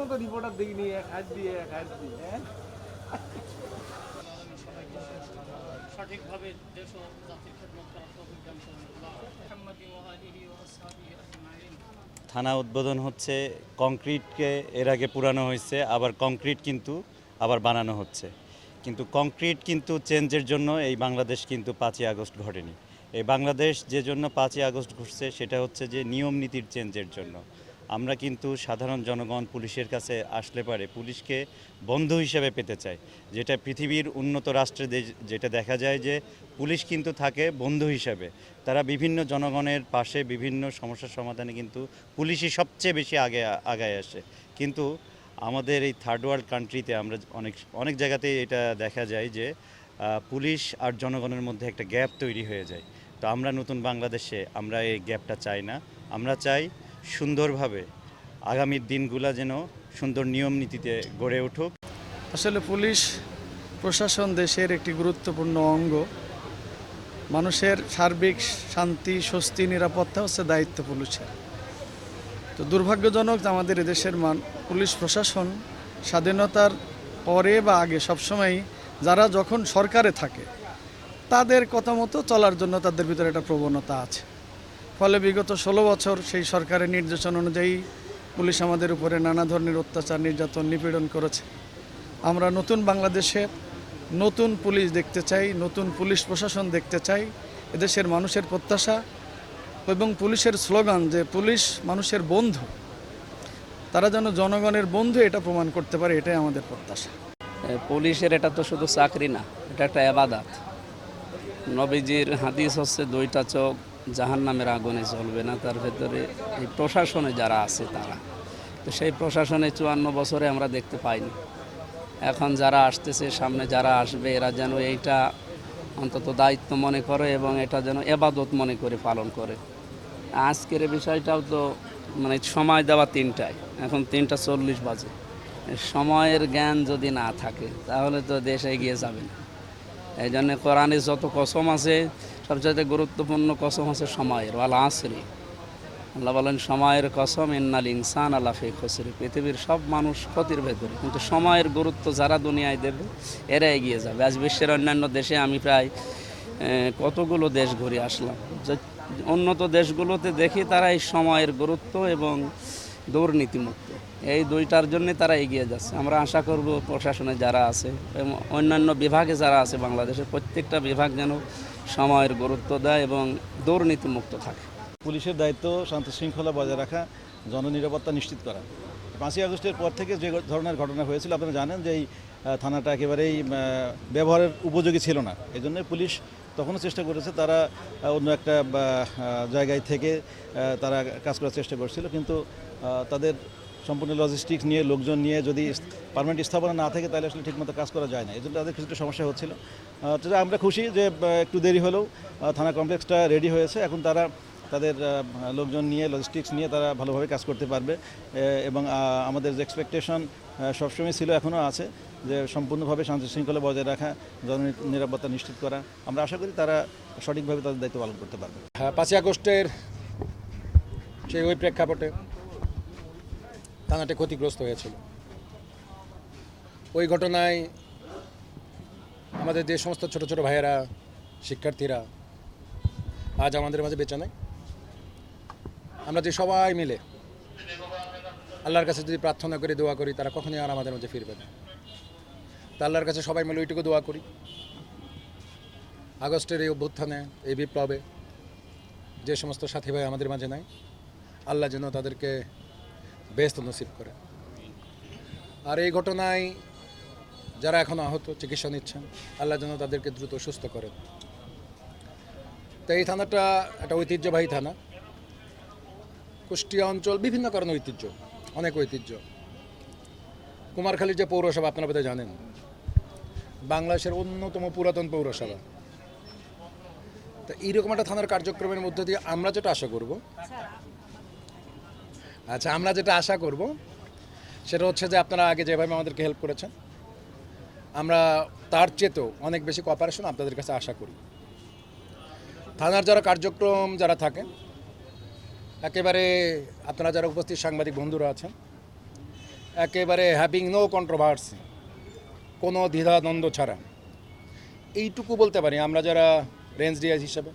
মতো রিপোর্টার দেখিনি এক হাত দিয়ে এক হাত দিয়ে সঠিকভাবে দেশ জাতির থানা উদ্বোধন হচ্ছে, কংক্রিটকে এর আগে পুরানো হয়েছে, আবার কংক্রিট কিন্তু আবার বানানো হচ্ছে। কিন্তু কংক্রিট কিন্তু চেঞ্জের জন্য এই বাংলাদেশ কিন্তু পাঁচই আগস্ট ঘটেনি। এই বাংলাদেশ যে জন্য পাঁচই আগস্ট ঘটছে, সেটা হচ্ছে যে নিয়ম নীতির চেঞ্জের জন্য। আমরা কিন্তু সাধারণ জনগণ পুলিশের কাছে আসলে পারে, পুলিশকে বন্ধু হিসেবে পেতে চাই। যেটা পৃথিবীর উন্নত রাষ্ট্রে যেটা দেখা যায় যে পুলিশ কিন্তু থাকে বন্ধু হিসাবে। তারা বিভিন্ন জনগণের পাশে বিভিন্ন সমস্যার সমাধানে কিন্তু পুলিশই সবচেয়ে বেশি আগে, আগায় আসে। কিন্তু আমাদের এই থার্ড ওয়ার্ল্ড কান্ট্রিতে আমরা অনেক অনেক জায়গাতেই এটা দেখা যায় যে পুলিশ আর জনগণের মধ্যে একটা গ্যাপ তৈরি হয়ে যায়। তো আমরা নতুন বাংলাদেশে আমরা এই গ্যাপটা চাই না। আমরা চাই সুন্দরভাবে আগামীর দিনগুলা যেন সুন্দর নিয়ম নীতিতে গড়ে উঠুক। আসলে পুলিশ প্রশাসন দেশের একটি গুরুত্বপূর্ণ অঙ্গ। মানুষের সার্বিক শান্তি, স্বস্তি, নিরাপত্তা হচ্ছে দায়িত্ব পুলিশের। তো দুর্ভাগ্যজনক আমাদের এদেশের মান, পুলিশ প্রশাসন স্বাধীনতার পরে বা আগে সবসময় যারা যখন সরকারে থাকে, তাদের কথা মতো চলার জন্য তাদের ভিতরে একটা প্রবণতা আছে। ফলে বিগত ষোলো বছর সেই সরকারের নির্দেশন অনুযায়ী পুলিশ আমাদের উপরে নানা ধরনের অত্যাচার, নির্যাতন, নিপীড়ন করেছে। আমরা নতুন বাংলাদেশে নতুন পুলিশ দেখতে চাই, নতুন পুলিশ প্রশাসন দেখতে চাই। এদেশের মানুষের প্রত্যাশা এবং পুলিশের স্লোগান যে পুলিশ মানুষের বন্ধু, তারা যেন জনগণের বন্ধু এটা প্রমাণ করতে পারে, এটাই আমাদের প্রত্যাশা। পুলিশের এটা তো শুধু চাকরি না, এটা একটা আবাদাত। নবীজির হাদিস হচ্ছে, দুইটা চোখ জাহান নামের আগুনে চলবে না। তার ভেতরে এই প্রশাসনে যারা আছে তারা। তো সেই প্রশাসনে চুয়ান্ন বছরে আমরা দেখতে পাইনি। এখন যারা আসতেছে, সামনে যারা আসবে, এরা যেন এইটা অন্তত দায়িত্ব মনে করে এবং এটা যেন এবাদত মনে করে পালন করে। আজকের বিষয়টাও তো মানে সময় দেওয়া তিনটায়। এখন তিনটা চল্লিশ বাজে। সময়ের জ্ঞান যদি না থাকে, তাহলে তো দেশে এগিয়ে যাবে না। এই জন্য কোরআনে যত কসম আছে সবচেয়ে গুরুত্বপূর্ণ কসম আছে সময়ের, ওয়াল আসরি। আল্লাহ বলেন, সময়ের কসম, ইন্নাল ইনসান আল্লাহ ফে খসরি। পৃথিবীর সব মানুষ ক্ষতির ভেতরে। কিন্তু সময়ের গুরুত্ব যারা দুনিয়ায় দেবে, এরা এগিয়ে যাবে। আজ বিশ্বের অন্যান্য দেশে আমি প্রায় কতগুলো দেশ ঘুরে আসলাম। উন্নত দেশগুলোতে দেখি তারা এই সময়ের গুরুত্ব এবং দুর্নীতিমুক্ত। এই দুইটার জন্য তারা এগিয়ে যাচ্ছে। আমরা আশা করব প্রশাসনে যারা আছে, এবং অন্যান্য বিভাগে যারা আছে বাংলাদেশের প্রত্যেকটা বিভাগ যেন সময়ের গুরুত্ব দেয় এবং দুর্নীতিমুক্ত থাকে। পুলিশের দায়িত্ব শান্তি শৃঙ্খলা বজায় রাখা, জননিরাপত্তা নিশ্চিত করা। পাঁচই আগস্টের পর থেকে যে ধরনের ঘটনা হয়েছিল, আপনারা জানেন যে এই থানাটা একেবারেই ব্যবহারের উপযোগী ছিল না। এই জন্য পুলিশ তখনও চেষ্টা করেছে, তারা অন্য একটা জায়গায় থেকে তারা কাজ করার চেষ্টা করছিল। কিন্তু তাদের সম্পূর্ণ লজিস্টিক্স নিয়ে, লোকজন নিয়ে যদি পারমানেন্ট স্থাপনা না থাকে, তাহলে আসলে ঠিকমতো কাজ করা যায় না। এই জন্য তাদের কিছুটা সমস্যা হচ্ছিল। আমরা খুশি যে একটু দেরি হলেও থানা কমপ্লেক্সটা রেডি হয়েছে। এখন তারা তাদের লোকজন নিয়ে লজিস্টিক্স নিয়ে তারা ভালোভাবে কাজ করতে পারবে। এবং আমাদের যে এক্সপেকটেশন সবসময় ছিল এখনও আছে, যে সম্পূর্ণভাবে শান্তি শৃঙ্খলা বজায় রাখা জন নিরাপত্তা নিশ্চিত করা। আমরা আশা করি তারা সঠিকভাবে তাদের দায়িত্ব পালন করতে পারবে। হ্যাঁ পাঁচই আগস্টের সেই ওই প্রেক্ষাপটে থানাটি ক্ষতিগ্রস্ত হয়েছিল। ওই ঘটনায় আমাদের যে সমস্ত ছোট ছোট ভাইয়েরা, শিক্ষার্থীরা, আজ আমাদের মাঝে বেঁচে নেই। আমরা যে সবাই মিলে আল্লাহর কাছে যদি প্রার্থনা করি, দোয়া করি, তারা কখনই আর আমাদের মাঝে ফিরবে না। তা আল্লাহর কাছে সবাই মিলে ওইটুকু দোয়া করি। আগস্টের এই অভ্যুত্থানে, এই বিপ্লবে যে সমস্ত সাথী ভাই আমাদের মাঝে নাই, আল্লাহ যেন তাদেরকে বেস্ত নসিব করে। আর এই ঘটনায় যারা এখন আহত, চিকিৎসা নিচ্ছেন, আল্লাহ যেন তাদেরকে দ্রুত সুস্থ করেন। তো এই থানাটা একটা ঐতিহ্যবাহী থানা। কুষ্টিয়া অঞ্চল, বিভিন্ন কারণে ঐতিহ্য, অনেক ঐতিহ্য। কুমারখালীর যে পৌরসভা, আপনারা বোধহয় জানেন। বাংলাদেশের অন্যতম পুরাতন পৌরসভা। তা এইরকম একটা থানার কার্যক্রমের মধ্যে দিয়ে আমরা যেটা আশা করব আচ্ছা আমরা যেটা আশা করব, সেটা হচ্ছে যে আপনারা আগে যেভাবে আমাদেরকে হেল্প করেছেন, আমরা তার চেয়েতেও অনেক বেশি কপারেশন আপনাদের কাছে আশা করি। থানার যারা কার্যক্রম যারা থাকেন একেবারে আপনারা যারা উপস্থিত সাংবাদিক বন্ধুরা আছেন, একেবারে হ্যাভিং নো কন্ট্রোভার্সি কোনো দ্বিধাদ্বন্দ্ব ছাড়া। এইটুকু বলতে পারি, আমরা যারা রেঞ্জ ডিআই হিসাবে,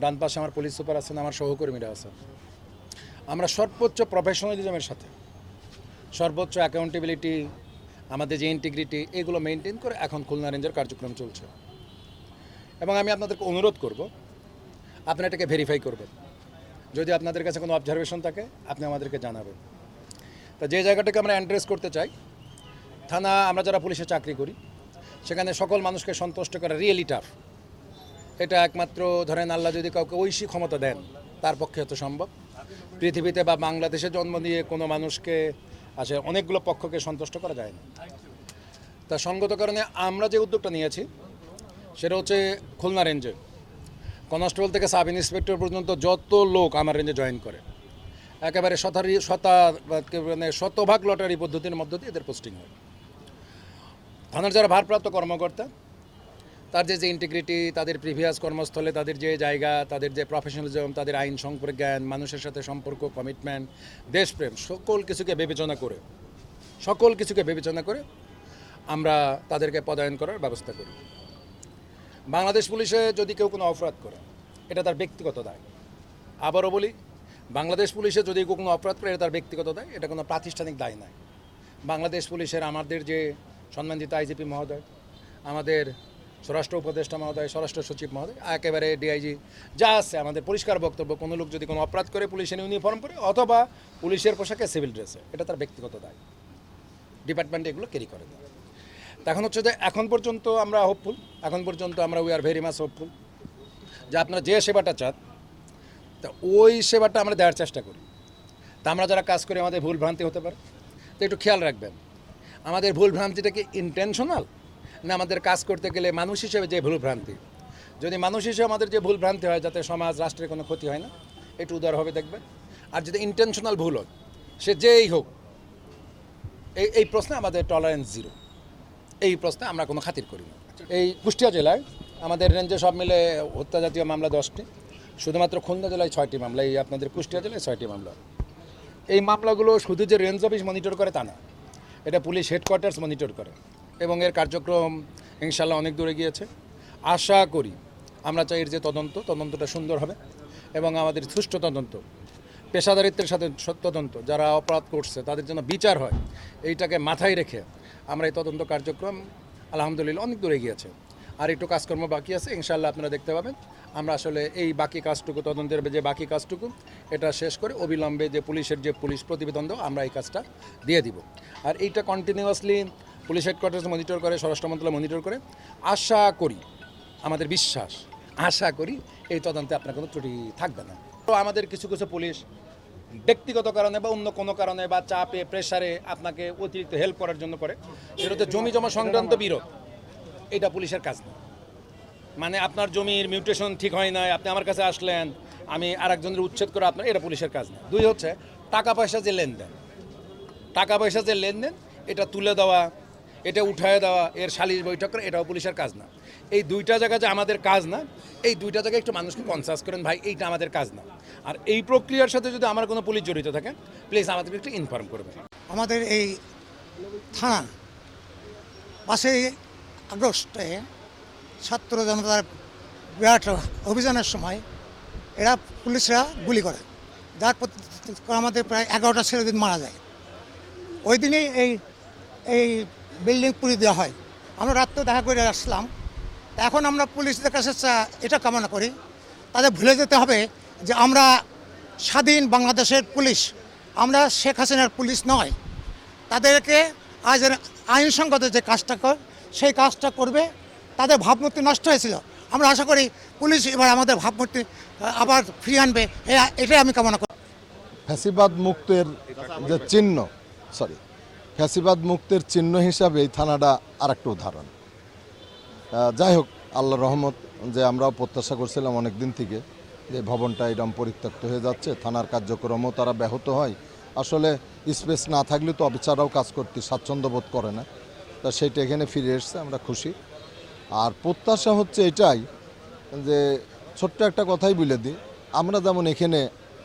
ডান পাশে আমার পুলিশ সুপার আছেন, আমার সহকর্মীরা আছেন, আমরা সর্বোচ্চ প্রফেশনালিজমের সাথে, সর্বোচ্চ অ্যাকাউন্টেবিলিটি আমাদের যে ইন্টিগ্রিটি এগুলো মেনটেন করে এখন খুলনা রেঞ্জের কার্যক্রম চলছে। এবং আমি আপনাদেরকে অনুরোধ করব, আপনারা এটাকে ভেরিফাই করবেন। যদি আপনাদের কাছে কোনো অবজারভেশন থাকে, আপনি আমাদেরকে জানাবেন। তা যে জায়গাটাকে আমরা অ্যাড্রেস করতে চাই, থানা, আমরা যারা পুলিশে চাকরি করি, সেখানে সকল মানুষকে সন্তুষ্ট করা রিয়েলি টাফ এটা একমাত্র ধরেন আল্লাহ যদি কাউকে ঐশী ক্ষমতা দেন, তার পক্ষে হতো সম্ভব। পৃথিবীতে বা বাংলাদেশে জন্ম দিয়ে কোনো মানুষকে আসে অনেকগুলো পক্ষকে সন্তুষ্ট করা যায় না। তা সঙ্গত কারণে আমরা যে উদ্যোগটা নিয়েছি, সেটা হচ্ছে খুলনা রেঞ্জে। কনস্টেবল থেকে সাব ইন্সপেক্টর পর্যন্ত যত লোক আমার রেঞ্জে জয়েন করে, একেবারে শতারি, শতা মানে শতভাগ লটারি পদ্ধতির মধ্য দিয়ে এদের পোস্টিং হয়। থানার যারা ভারপ্রাপ্ত কর্মকর্তা, তার যে যে ইন্টিগ্রিটি তাদের প্রিভিয়াস কর্মস্থলে, তাদের যে জায়গা, তাদের যে প্রফেশনালিজম তাদের আইন সম্পর্কে জ্ঞান, মানুষের সাথে সম্পর্ক কমিটমেন্ট দেশপ্রেম, সকল কিছুকে বিবেচনা করে, সকল কিছুকে বিবেচনা করে আমরা তাদেরকে পদায়ন করার ব্যবস্থা করি। বাংলাদেশ পুলিশে যদি কেউ কোনো অপরাধ করে, এটা তার ব্যক্তিগত দায়। আবারও বলি, বাংলাদেশ পুলিশে যদি কেউ কোনো অপরাধ করে, এটা তার ব্যক্তিগত দায়, এটা কোনো প্রাতিষ্ঠানিক দায় নয়। বাংলাদেশ পুলিশের আমাদের যে সম্মানিত আইজিপি মহোদয়, আমাদের স্বরাষ্ট্র উপদেষ্টা মহোদয়, স্বরাষ্ট্র সচিব মহোদয়, একেবারে ডিআইজি, যা আছে, আমাদের পরিষ্কার বক্তব্য, কোনো লোক যদি কোনো অপরাধ করে, পুলিশের ইউনিফর্ম পরে, অথবা পুলিশের পোশাকে সিভিল ড্রেসে, এটা তার ব্যক্তিগত দায়। ডিপার্টমেন্ট এগুলো ক্যারি করে দেয় এখন হচ্ছে যে এখন পর্যন্ত আমরা হোপফুল এখন পর্যন্ত আমরা we are very much hopeful যে আপনারা যে সেবাটা চান, তা ওই সেবাটা আমরা দেওয়ার চেষ্টা করি। তা আমরা যারা কাজ করি, আমাদের ভুল ভ্রান্তি হতে পারে। তো একটু খেয়াল রাখবেন, আমাদের ভুল ভ্রান্তিটা কি ইন্টেনশনাল না আমাদের কাজ করতে গেলে মানুষ হিসেবে যে ভুল ভ্রান্তি? যদি মানুষ হিসেবে আমাদের যে ভুল ভ্রান্তি হয়, যাতে সমাজ, রাষ্ট্রের কোনো ক্ষতি হয় না, একটু উদারভাবে দেখবেন। আর যদি ইন্টেনশনাল ভুল হয়, সে যেই হোক এই এই প্রশ্নে আমাদের টলারেন্স জিরো এই প্রশ্নে আমরা কোনো খাতির করি না। এই কুষ্টিয়া জেলায় আমাদের রেঞ্জে সব মিলে হত্যা জাতীয় মামলা দশটি, শুধুমাত্র খুলনা জেলায় ছয়টি মামলা, এই আপনাদের কুষ্টিয়া জেলায় ছয়টি মামলা। এই মামলাগুলো শুধু যে রেঞ্জ অফিস মনিটর করে তা না, এটা পুলিশ হেডকোয়ার্টার্স মনিটর করে এবং এর কার্যক্রম ইনশাল্লাহ অনেক দূরে গিয়েছে। আশা করি আমরা চাই এর যে তদন্ত, তদন্তটা সুন্দর হবে এবং আমাদের সুষ্ঠু তদন্ত, পেশাদারিত্বের সাথে তদন্ত, যারা অপরাধ করছে, তাদের জন্য বিচার হয়, এইটাকে মাথায় রেখে আমরা এই তদন্ত কার্যক্রম, আলহামদুলিল্লাহ, অনেক দূরে গিয়েছে আর একটু কাজকর্ম বাকি আছে ইনশাল্লাহ আপনারা দেখতে পাবেন। আমরা আসলে এই বাকি কাজটুকু, তদন্তের যে বাকি কাজটুকু, এটা শেষ করে অবিলম্বে যে পুলিশের যে পুলিশ প্রতিবেদন দেবো আমরা এই কাজটা দিয়ে দিব। আর এইটা কন্টিনিউয়াসলি পুলিশ হেডকোয়ার্টার্স মনিটর করে, স্বরাষ্ট্র মন্ত্রণালয় মনিটর করে। আশা করি, আমাদের বিশ্বাস, আশা করি এই তদন্তে আপনার কোনো ত্রুটি থাকবে না। তো আমাদের কিছু কিছু পুলিশ ব্যক্তিগত কারণে বা অন্য কোনো কারণে বা চাপে প্রেশারে আপনাকে অতিরিক্ত হেল্প করার জন্য করে, সেটা হচ্ছে জমি জমা সংক্রান্ত বিরোধ। এটা পুলিশের কাজ না। মানে আপনার জমির মিউটেশন ঠিক হয় নাই, আপনি আমার কাছে আসলেন, আমি আরেকজনের উচ্ছেদ করে আপনার, এটা পুলিশের কাজ না। দুই হচ্ছে, টাকা পয়সা যে লেনদেন। টাকা পয়সা যে লেনদেন, এটা তুলে দেওয়া এটা উঠায় দেওয়া, এর সালিশ বৈঠক করে, এটাও পুলিশের কাজ না। এই দুইটা জায়গা যে আমাদের কাজ না, এই দুইটা জায়গায় একটু মানুষকে কনসাস করেন, ভাই, এইটা আমাদের কাজ না। আর এই প্রক্রিয়ার সাথে যদি আমার কোনো পুলিশ জড়িত থাকে প্লিজ আমাদেরকে একটু ইনফর্ম করবেন আমাদের এই থানা পাঁচই আগস্টে ছাত্র জনতার বিরাট অভিযানের সময় এরা পুলিশরা গুলি করে। যার আমাদের প্রায় এগারোটা ছেলেদিন মারা যায়। ওই দিনই এই এই বিল্ডিং পুড়িয়ে দেওয়া হয়। আমরা রাত্রে দেখা করে আসলাম। এখন আমরা পুলিশদের কাছে চা- এটা কামনা করি। তাদের ভুলে যেতে হবে যে আমরা স্বাধীন বাংলাদেশের পুলিশ। আমরা শেখ হাসিনার পুলিশ নয়। তাদেরকে আজ আইনসঙ্গত যে কাজটা কর, সেই কাজটা করবে। তাদের ভাবমূর্তি নষ্ট হয়েছিল। আমরা আশা করি পুলিশ এবার আমাদের ভাবমূর্তি আবার ফিরিয়ে আনবে। এটাই আমি কামনা করি। ফ্যাসিবাদ মুক্তের যে চিহ্ন সরি ফ্যাসিবাদ মুক্তের চিহ্ন হিসাবে এই থানাটা আরেকটা উদাহরণ। আহ, যাই হোক আল্লাহ রহমত যে আমরাও প্রত্যাশা করছিলাম অনেক দিন থেকে যে ভবনটা এরকম পরিত্যক্ত হয়ে যাচ্ছে থানার কার্যক্রমও তারা ব্যাহত হয়। আসলে স্পেস না থাকলে তো অফিসাররাও কাজ করতে স্বাচ্ছন্দ্য বোধ করে না। তা সেটা এখানে ফিরে এসছে আমরা খুশি। আর প্রত্যাশা হচ্ছে এটাই যে ছোট্ট একটা কথাই বলে দিই আমরা যেমন এখানে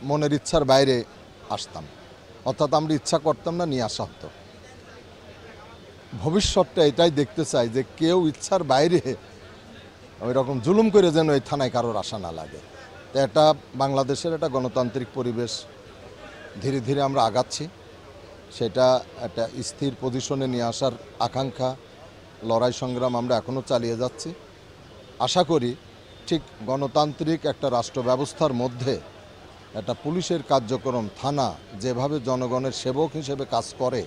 মনের ইচ্ছার বাইরে আসতাম অর্থাৎ আমরা ইচ্ছা করতাম না নিয়ে আসা হতো। ভবিষ্যৎটা এটাই দেখতে চাই যে কেউ ইচ্ছার বাইরে ওই রকম জুলুম করে যেন এই থানায় কারোর আশা না লাগে। তো এটা বাংলাদেশের একটা গণতান্ত্রিক পরিবেশ ধীরে ধীরে আমরা আগাচ্ছি। সেটা একটা স্থির পজিশনে নিয়ে আসার আকাঙ্ক্ষা, লড়াই সংগ্রাম আমরা এখনও চালিয়ে যাচ্ছি। আশা করি ঠিক গণতান্ত্রিক একটা রাষ্ট্র ব্যবস্থার মধ্যে একটা পুলিশের কার্যক্রম থানা যেভাবে জনগণের সেবক হিসেবে কাজ করে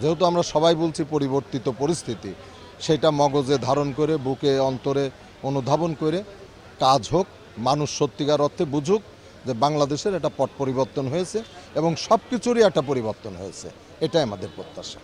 যেহেতু আমরা সবাই বলছি পরিবর্তিত পরিস্থিতি, সেটা মগজে ধারণ করে, বুকে অন্তরে অনুধাবন করে কাজ হোক, মানুষ সত্যিকার অর্থে বুঝুক যে বাংলাদেশের একটা পট পরিবর্তন হয়েছে এবং সব কিছুরই একটা পরিবর্তন হয়েছে। এটাই আমাদের প্রত্যাশা।